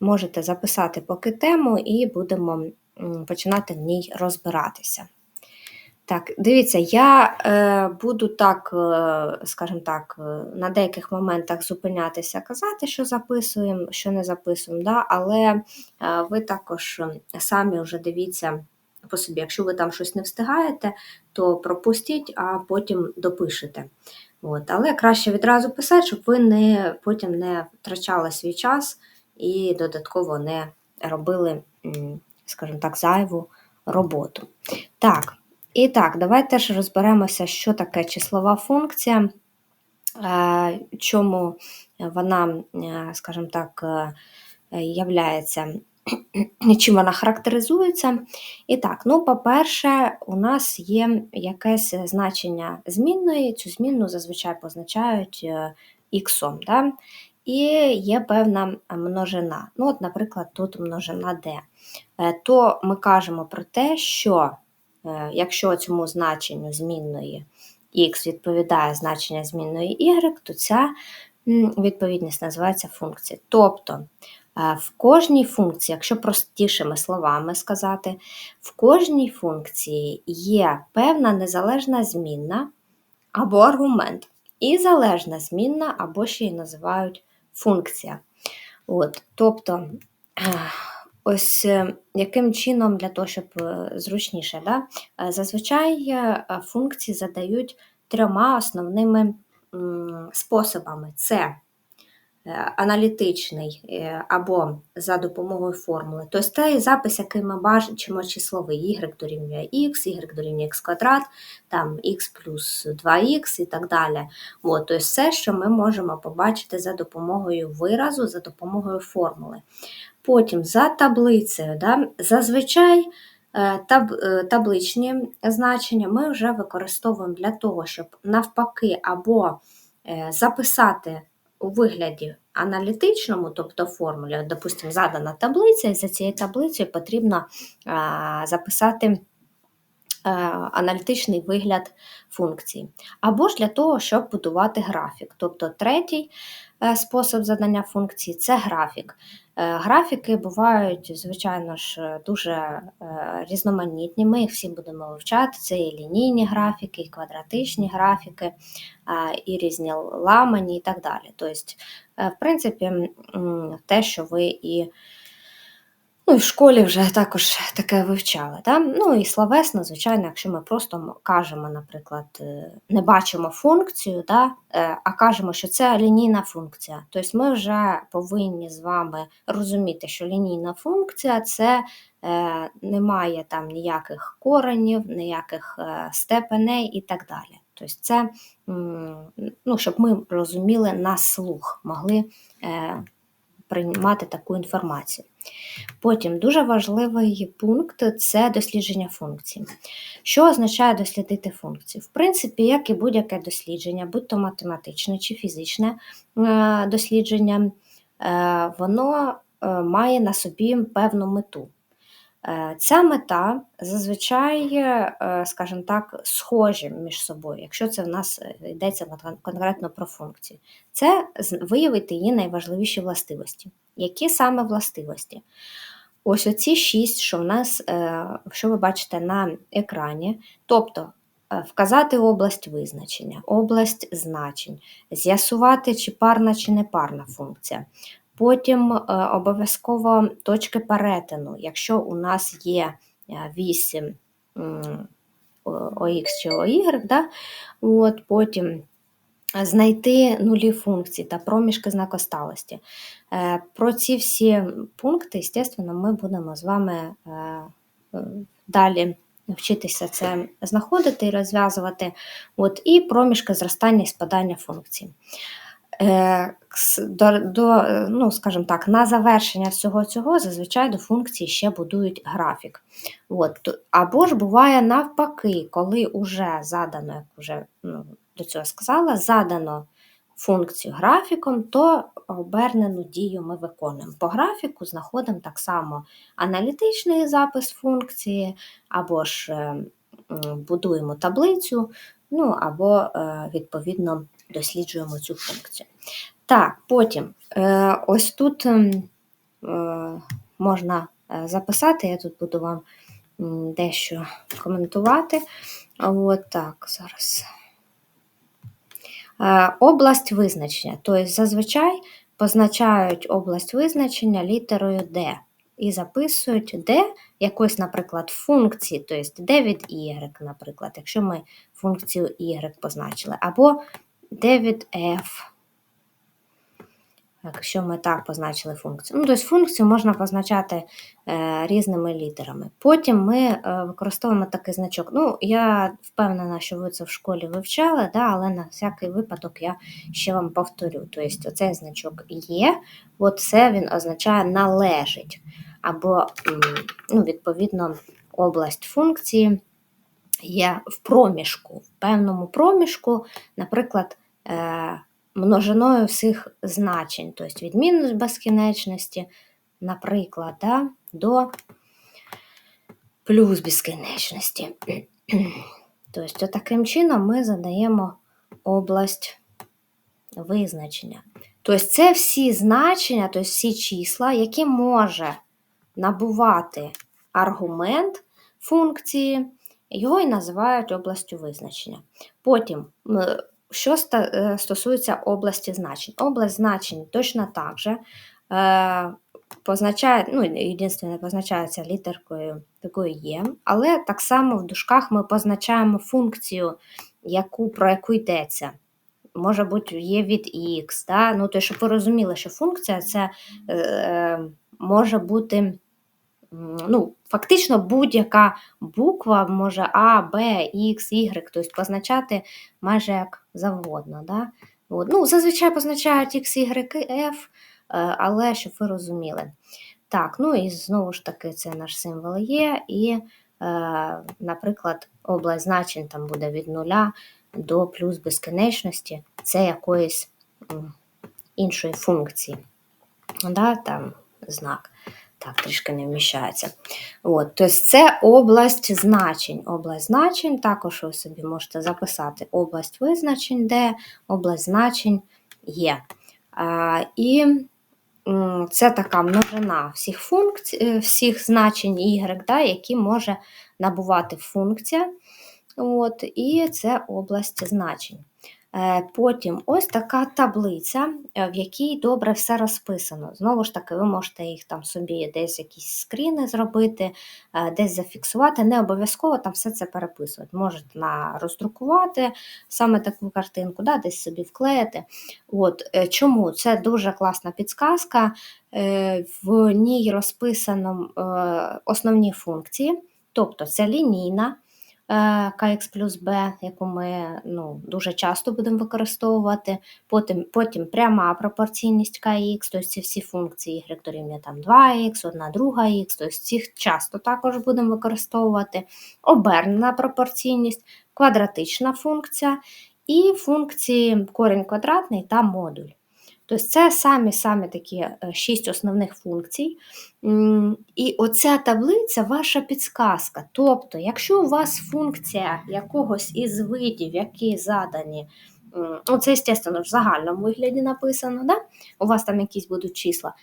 можете записати поки тему і будемо починати в ній розбиратися. Так, дивіться, я е, буду так, е, скажімо так, е, на деяких моментах зупинятися, казати, що записуємо, що не записуємо, да? але е, ви також самі вже дивіться по собі, якщо ви там щось не встигаєте, то пропустіть, а потім допишете. От. Але краще відразу писати, щоб ви не, потім не втрачали свій час і додатково не робили, скажімо так, зайву роботу. Так, і так, давайте ж розберемося, що таке числова функція, е, чому вона, е, скажімо так, е, являється, чим вона характеризується. І так, ну, по-перше, у нас є якесь значення змінної, цю змінну зазвичай позначають іксом. Да? І є певна множина. Ну, от, Наприклад, тут множина d. То ми кажемо про те, що Е, якщо цьому значенню змінної х відповідає значення змінної y, то ця відповідність називається функція. Тобто е, в кожній функції, якщо простішими словами сказати, в кожній функції є певна незалежна змінна або аргумент, і залежна змінна, або ще й називають функція. От, Тобто Ось е, яким чином для того, щоб е, зручніше, да? Е, зазвичай функції задають трьома основними способами: це аналітичний або за допомогою формули. Тобто той запис, який ми бачимо числовий, y дорівнює x, y дорівнює x квадрат, там x плюс 2х і так далі. От, тобто все, що ми можемо побачити за допомогою виразу, за допомогою формули. Потім за таблицею, да, зазвичай е, таб, е, табличні значення ми вже використовуємо для того, щоб навпаки або е, записати у вигляді аналітичному, тобто формулі, допустимо, задана таблиця, і за цією таблицею потрібно записати аналітичний вигляд функції. Або ж для того, щоб будувати графік. Тобто третій спосіб задання функції це графік. Е, графіки бувають, звичайно ж, дуже е, різноманітні. Ми їх всі будемо вивчати. Це і лінійні графіки, і квадратичні графіки, і різні ламані і так далі. Тобто, е, в принципі, те, що ви і Ну, і в школі вже також таке вивчали. Да? Ну і словесно, звичайно, якщо ми просто кажемо, наприклад, е, не бачимо функцію, да? Е, а кажемо, що це лінійна функція. Тобто ми вже повинні з вами розуміти, що лінійна функція це е, немає там ніяких коренів, ніяких степеней і так далі. Тобто це, ну, щоб ми розуміли на слух, могли приймати таку інформацію. Потім дуже важливий пункт це дослідження функцій. Що означає дослідити функції? В принципі, як і будь-яке дослідження, будь то математичне чи фізичне е, дослідження, е, воно е, має на собі певну мету. Е, ця мета зазвичай, е, скажімо так, схожі між собою, якщо це в нас е, йдеться конкретно про функцію. Це виявити її найважливіші властивості. Які саме властивості? Ось оці шість, що в нас, що ви бачите на екрані, тобто вказати область визначення, область значень, з'ясувати, чи парна, чи не парна функція, Потім е, обов'язково точки перетину. Якщо у нас є 8 ОХ чи ОY, да? От, потім знайти нулі функції та проміжки знакосталості. Е, про ці всі пункти, звісно, ми будемо з вами е, далі вчитися це знаходити і розв'язувати. От, І проміжки зростання і спадання функцій. Е, до, до, ну, скажімо так, на завершення всього цього зазвичай до функції ще будують графік. От. Або ж буває навпаки, коли вже задано, як вже ну, до цього сказала, задано функцію графіком, то обернену дію ми виконуємо. По графіку знаходимо так само аналітичний запис функції, або ж е, будуємо таблицю, ну, або, е, відповідно, досліджуємо цю функцію. Так, потім е, ось тут ем, е, можна е, записати. Я тут буду вам дещо коментувати. От так, зараз. Область визначення. Тобто, зазвичай позначають область визначення літерою D і записують D якоїсь, наприклад, функції, тобто D від Y, наприклад, якщо ми функцію Y позначили, або D від F. Якщо ми так позначили функцію. Ну, тобто функцію можна позначати е, різними літерами. Потім ми е, використовуємо такий значок. Ну, Я впевнена, що ви це в школі вивчали, да, але на всякий випадок я ще вам повторю. Тобто, оцей значок є, от це він означає належить. Або, ну, відповідно, область функції є в проміжку, в певному проміжку, наприклад. Е, множиною всіх значень, тобто від мінус безкінечності, наприклад, да, до плюс безкінечності. Тобто, таким чином ми задаємо область визначення. Тобто, це всі значення, тобто всі числа, які може набувати аргумент функції, його і називають областю визначення. Потім що е, стосується області значень. Область значень точно так же е, позначає, ну, єдине, позначається літеркою такою є, але так само в дужках ми позначаємо функцію, яку, про яку йдеться. Може бути, є від X. Да? Ну, то, щоб ви розуміли, що функція це е, е може бути ну, фактично будь-яка буква може А, Б, Х, Y, тобто позначати майже як завгодно. Да? От. Ну, Зазвичай позначають X, Y, F, але щоб ви розуміли. Так, ну і знову ж таки, це наш символ є, і, е, наприклад, область значень там буде від нуля до плюс безкінечності, це якоїсь іншої функції. Да, там знак. Так, трішки не вміщається. От, Тобто це область значень. Область значень, також ви собі можете записати область визначень, де область значень є. А, І це така множина всіх функцій, е, всіх значень Y, да, які може набувати функція. От, І це область значень. Е, потім ось така таблиця, е, в якій добре все розписано. Знову ж таки, ви можете їх там собі десь якісь скріни зробити, е, десь зафіксувати. Не обов'язково там все це переписувати. Можете на роздрукувати саме таку картинку, да, десь собі вклеїти. От, Чому? Це дуже класна підсказка, в ній розписано основні функції, тобто це лінійна. КХ плюс Б, яку ми ну, дуже часто будемо використовувати. Потім потім пряма пропорційність КХ, тобто ці всі функції y дорівнює там 2х, одна друга х, тобто цих часто також будемо використовувати. Обернена пропорційність, квадратична функція і функції корінь квадратний та модуль. Тобто це самі-самі такі е, шість основних функцій. І оця таблиця ваша підсказка. Тобто, якщо у вас функція якогось із видів, які задані, ну це, звісно, в загальному вигляді написано, да? у вас там якісь будуть числа.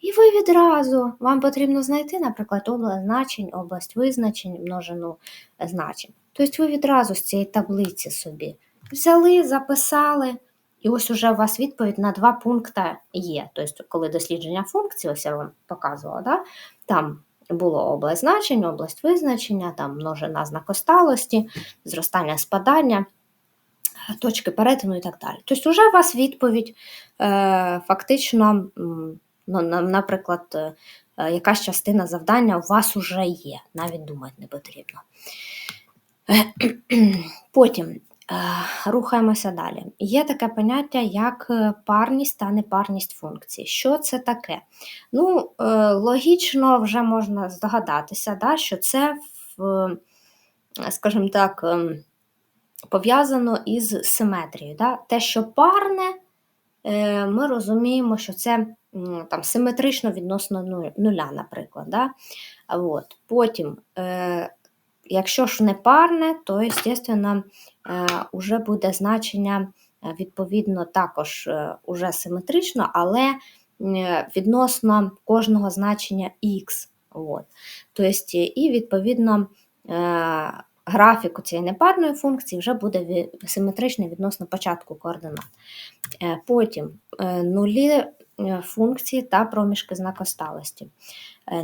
І ви відразу вам потрібно знайти, наприклад, область значень, область визначень, множину значень. Тобто ви відразу з цієї таблиці собі взяли, записали. І ось уже у вас відповідь на два пункти є. Тобто, коли дослідження функції, ось я вам показувала, да? там було область значень, область визначення, там множина знакосталості, зростання спадання, точки перетину і так далі. Тобто, вже у вас відповідь е, фактично, ну, наприклад, е, якась частина завдання у вас вже є, навіть думати не потрібно. Потім Рухаємося далі. Є таке поняття, як е, парність та непарність функцій. Що це таке? Ну, е, Логічно вже можна здогадатися, да, що це, скажімо так, ем, пов'язано із симетрією. Да? Те, що парне, е, ми розуміємо, що це там, симетрично відносно нуля, наприклад. Да? От. Потім Якщо ж не парне, то, звісно, вже буде значення, е, відповідно, також е, уже симетрично, але е, відносно кожного значення х. От. Тобто, і відповідно е, графік цієї непарної функції вже буде симетричний відносно початку координат. Е, потім нулі функції та проміжки знакосталості.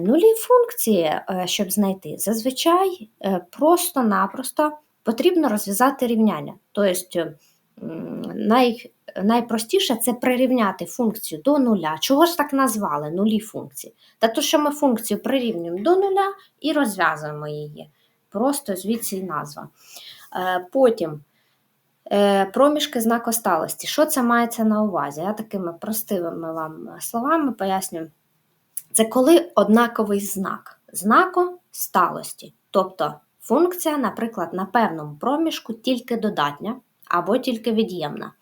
Нулі функції, щоб знайти, зазвичай просто-напросто потрібно розв'язати рівняння. Тобто най, найпростіше це прирівняти функцію до нуля. Чого ж так назвали нулі функції? Та то, що ми функцію прирівнюємо до нуля і розв'язуємо її. Просто звідси і назва. Е, потім е, проміжки знакосталості. Що це мається на увазі? Я такими простими вам словами пояснюю. Це коли однаковий знак знако сталості. Тобто функція, наприклад, на певному проміжку тільки додатня або тільки від'ємна.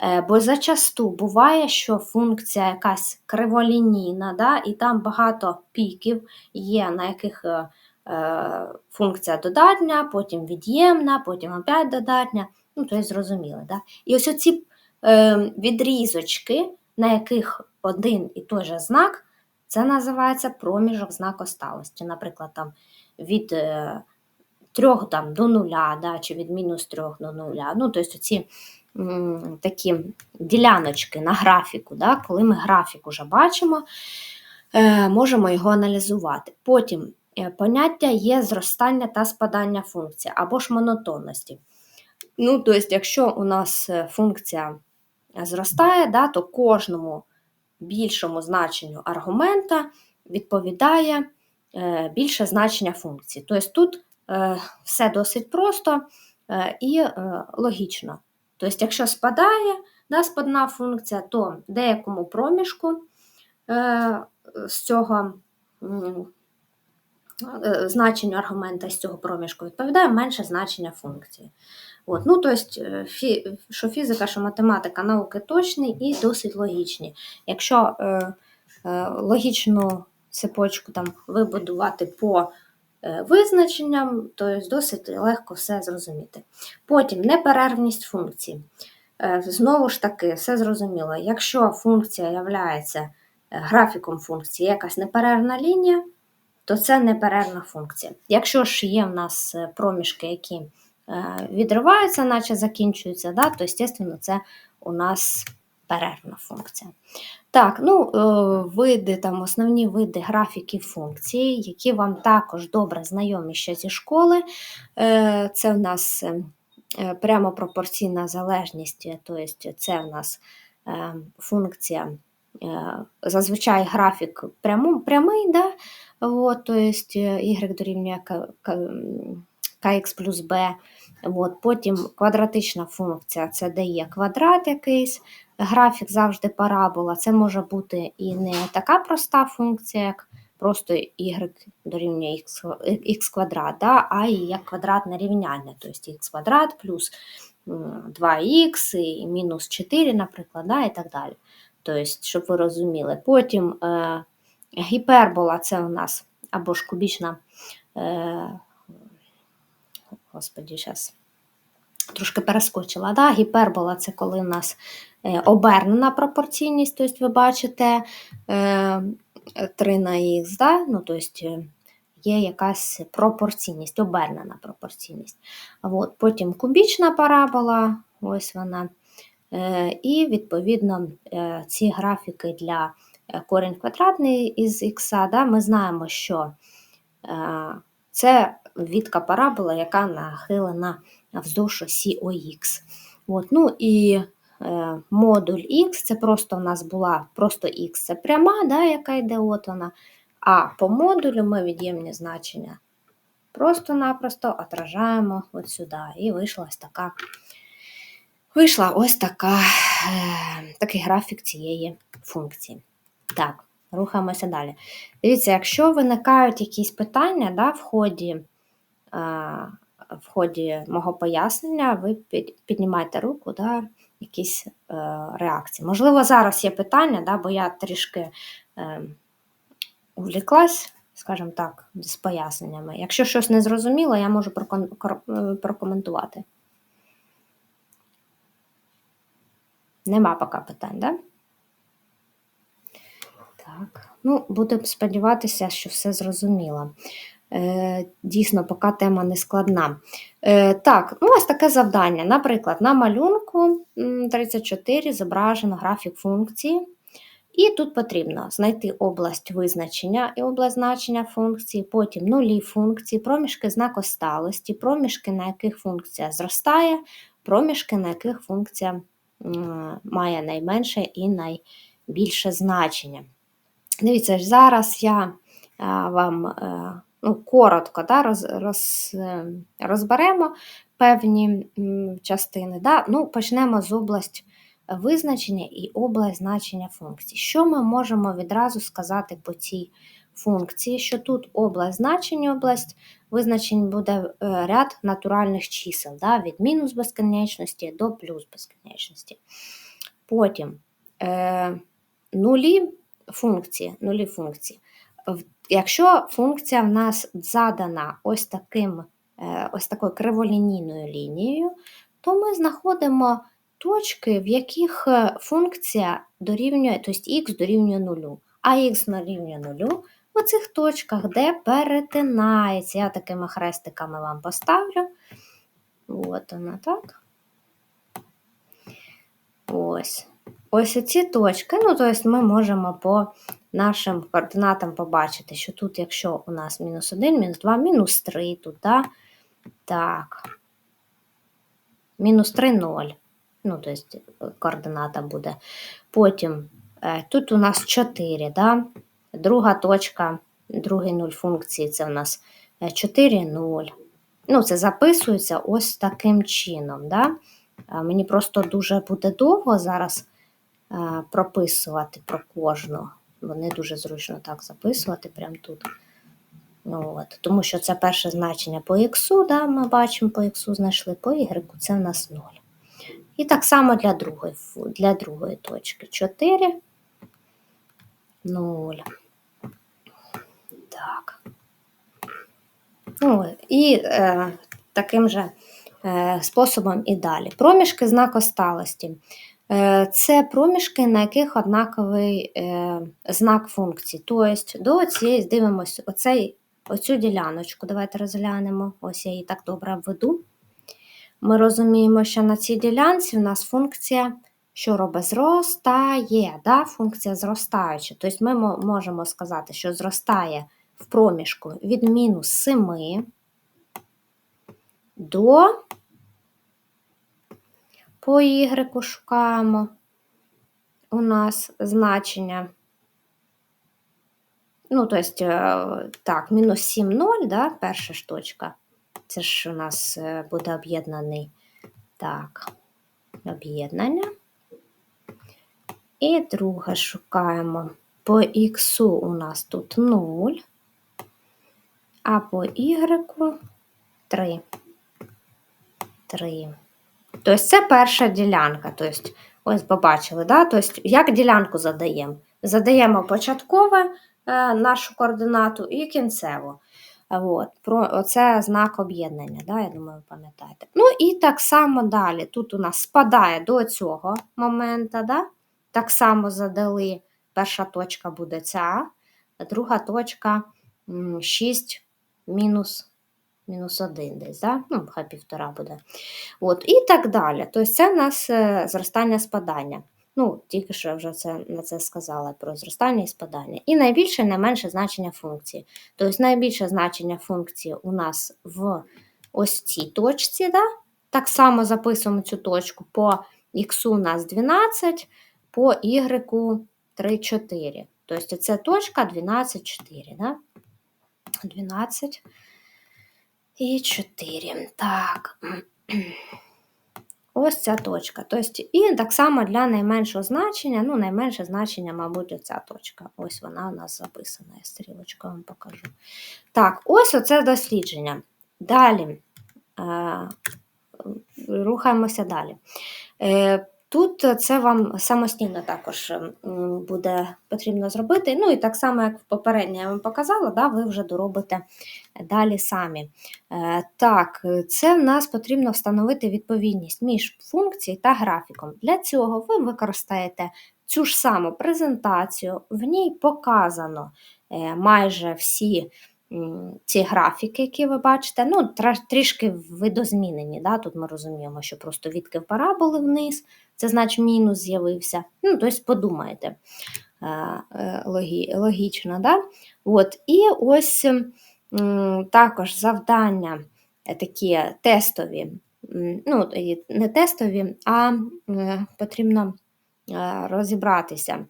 Е, бо зачасту буває, що функція якась криволінійна, да, і там багато піків є, на яких е, е, функція додатня, потім від'ємна, потім опять додатня. Ну, то є зрозуміло. Да? І ось оці е, відрізочки, на яких один і той же знак, це називається проміжок знакосталості. Наприклад, там від е, 3 там, до нуля, да, чи від мінус 3 до нуля. Ну, тобто ці такі діляночки на графіку, да, коли ми графік уже бачимо, е, можемо його аналізувати. Потім е, поняття є зростання та спадання функції або ж монотонності. Ну, тобто, Якщо у нас е, функція зростає, да, то кожному більшому значенню аргумента відповідає більше значення функції. Тобто тут все досить просто і логічно. Тобто, якщо спадає да, спадна функція, то деякому проміжку е, з цього е, значенню аргумента з цього проміжку відповідає менше значення функції. От, ну, тобто, фі, Що фізика, що математика науки точні і досить логічні. Якщо е, е, логічну цепочку там вибудувати по Е, визначенням, тобто досить легко все зрозуміти. Потім неперервність функції. Е, знову ж таки, все зрозуміло. Якщо функція є е, графіком функції якась неперервна лінія, то це неперервна функція. Якщо ж є в нас проміжки, які відриваються, наче закінчуються, да, то, звісно, це у нас перервна функція. Так, ну, е, види, там, основні види графіків функцій, які вам також добре знайомі ще зі школи. Е, це в нас е, прямо пропорційна залежність, тобто це в нас функція, зазвичай графік прямий, да? От, тобто y дорівнює kx плюс b. От, Потім квадратична функція це дає квадрат якийсь, графік завжди парабола. Це може бути і не така проста функція, як просто y дорівнює x квадрат, да, а і як квадратне рівняння, тобто х квадрат плюс 2х і мінус 4, наприклад, да, і так далі. Тобто, щоб ви розуміли. Потім е, гіпербола це у нас або ж кубічна. Е, Господі, зараз трошки перескочила. Да? Гіпербола це коли у нас е, обернена пропорційність, тобто ви бачите 3 е, на х, да? ну, тобто є якась пропорційність, обернена пропорційність. От, Потім кубічна парабола, ось вона. Е, і, відповідно, ці графіки для корінь квадратний із х, да, ми знаємо, що це відка парабола, яка нахилена вздовж осі ОХ. От, ну і е, Модуль Х це просто у нас була просто Х це пряма, да, яка йде от вона. А по модулю ми від'ємні значення просто-напросто отражаємо от сюди. І вийшла ось така вийшла ось така, е, такий графік цієї функції. Так, рухаємося далі. Дивіться, якщо виникають якісь питання да, в ході в ході мого пояснення, ви піднімаєте руку, да, якісь е, реакції. Можливо, зараз є питання, да, бо я трішки е, увліклась, скажімо так, з поясненнями. Якщо щось не зрозуміло, я можу е, прокоментувати. Нема поки питань, да? Так, ну, будемо сподіватися, що все зрозуміло. Е, Дійсно, поки тема не складна. Е, Так, ну ось таке завдання. Наприклад, на малюнку 34 зображено графік функції. І тут потрібно знайти область визначення і область значення функції, потім нулі функції, проміжки знакосталості, проміжки, на яких функція зростає, проміжки, на яких функція має найменше і найбільше значення. Дивіться, зараз я вам е, ну, коротко да, роз, роз, е, розберемо певні частини. Да? Ну, Почнемо з області визначення і область значення функцій. Що ми можемо відразу сказати по цій функції? Що тут область значення, область визначень буде е, ряд натуральних чисел, да? від мінус безконечності до плюс безконечності. Потім е, нулі функції. нулі функції. Якщо функція в нас задана ось таким, е, ось такою криволінійною лінією, то ми знаходимо точки, в яких е, функція дорівнює, тобто х дорівнює нулю, а х дорівнює нулю в оцих точках, де перетинається. Я такими хрестиками вам поставлю. От вона так. Ось. Ось ці точки, ну, тобто ми можемо по нашим координатам побачити, що тут, якщо у нас мінус 1, мінус 2, мінус 3 тут, да? так, мінус 3, 0. Ну, тобто координата буде. Потім е, тут у нас 4, да? друга точка, другий нуль функції це у нас 4, 0. Ну, це записується ось таким чином. Да? Мені просто дуже буде довго зараз прописувати про кожну. Вони дуже зручно так записувати прямо тут. От. Тому що це перше значення по х, да, ми бачимо, по х знайшли, по y це в нас 0. І так само для другої для другої точки 4, 0. Так. Ну, І е, таким же е, способом і далі. Проміжки знакосталості. Е, це проміжки, на яких однаковий е, знак функції. Тобто до цієї дивимося оцей, оцю діляночку. Давайте розглянемо. Ось я її так добре введу. Ми розуміємо, що на цій ділянці в нас функція, що робить, зростає. да? Функція зростаюча. Тобто ми можемо сказати, що зростає в проміжку від мінус 7 до по Y шукаємо у нас значення. Ну, тобто, так, мінус 7, 0, да, перша ж точка. Це ж у нас е, буде об'єднаний так, об'єднання. І друге шукаємо. По Х у нас тут 0, а по Y 3. 3. Тобто це перша ділянка. Тобто, ось побачили, да? тобто, як ділянку задаємо? Задаємо початкове е, нашу координату і кінцеву. От, про, Оце знак об'єднання, да, я думаю, ви пам'ятаєте. Ну і так само далі. Тут у нас спадає до цього моменту. Да? Так само задали, перша точка буде ця, друга точка 6 мінус мінус 1 десь, да? ну, хай півтора буде. От, І так далі. Тобто це в нас е, зростання спадання. Ну, тільки що я вже це, на це сказала про зростання і спадання. І найбільше і найменше значення функції. Тобто найбільше значення функції у нас в ось цій точці. Да? Так само записуємо цю точку по х у нас 12, по y 3, 4. Тобто це точка 12, 4. Да? 12 і 4. Так. Ось ця точка. Тобто, І так само для найменшого значення, ну, найменше значення, мабуть, оця точка. Ось вона у нас записана, я стрілочку вам покажу. Так, ось оце дослідження. Далі е, рухаємося далі. Е, Тут це вам самостійно також ем, буде потрібно зробити. Ну і так само, як в попередньо я вам показала, да, ви вже доробите далі самі. Е, так, це в нас потрібно встановити відповідність між функцією та графіком. Для цього ви використаєте цю ж саму презентацію, в ній показано е, майже всі ці графіки, які ви бачите. Ну, трішки видозмінені. Да? Тут ми розуміємо, що просто відкив параболи вниз, це значить мінус з'явився. Ну, тобто подумайте. Е, е, логі, логічно, да? От, і ось також завдання такі тестові, ну, не тестові, а потрібно е, розібратися,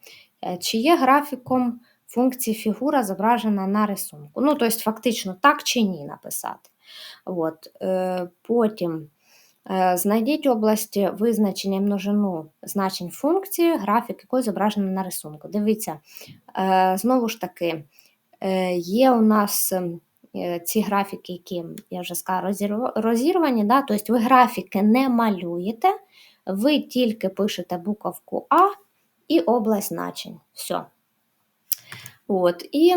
чи є графіком функції фігура зображена на рисунку. Ну, тобто, фактично, так чи ні написати. От, е, потім е, знайдіть області визначення множину значень функції, графік якої зображено на рисунку. Дивіться, е, знову ж таки, є у нас ці графіки, які я вже сказала, розірвані. Да? Тобто ви графіки не малюєте, ви тільки пишете буковку А і область значень. Все. От, і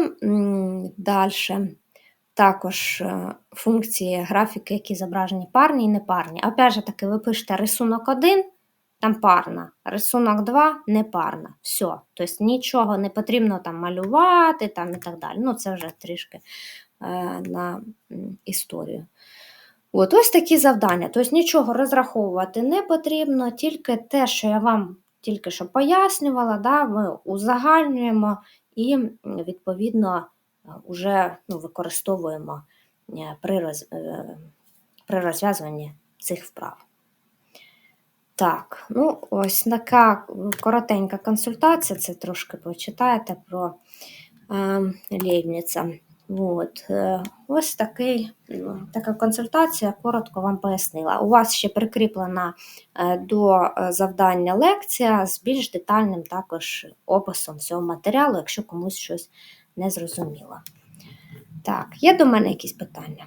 далі також е, функції графіки, які зображені парні і непарні. Опять же таки, ви пишете рисунок 1, там парна, рисунок 2 непарна. Все. Тобто нічого не потрібно там малювати там, і так далі. Ну, це вже трішки е, на історію. От, ось такі завдання. Тобто нічого розраховувати не потрібно, тільки те, що я вам тільки що пояснювала, да, ми узагальнюємо і, відповідно, вже ну, використовуємо е, при, роз, е, при розв'язуванні цих вправ. Так, ну ось така коротенька консультація, це трошки почитаєте про е, Лейбніца. От, е, ось такий, така консультація, коротко вам пояснила. У вас ще прикріплена е, до е, завдання лекція з більш детальним також описом цього матеріалу, якщо комусь щось не зрозуміло. Так, є до мене якісь питання?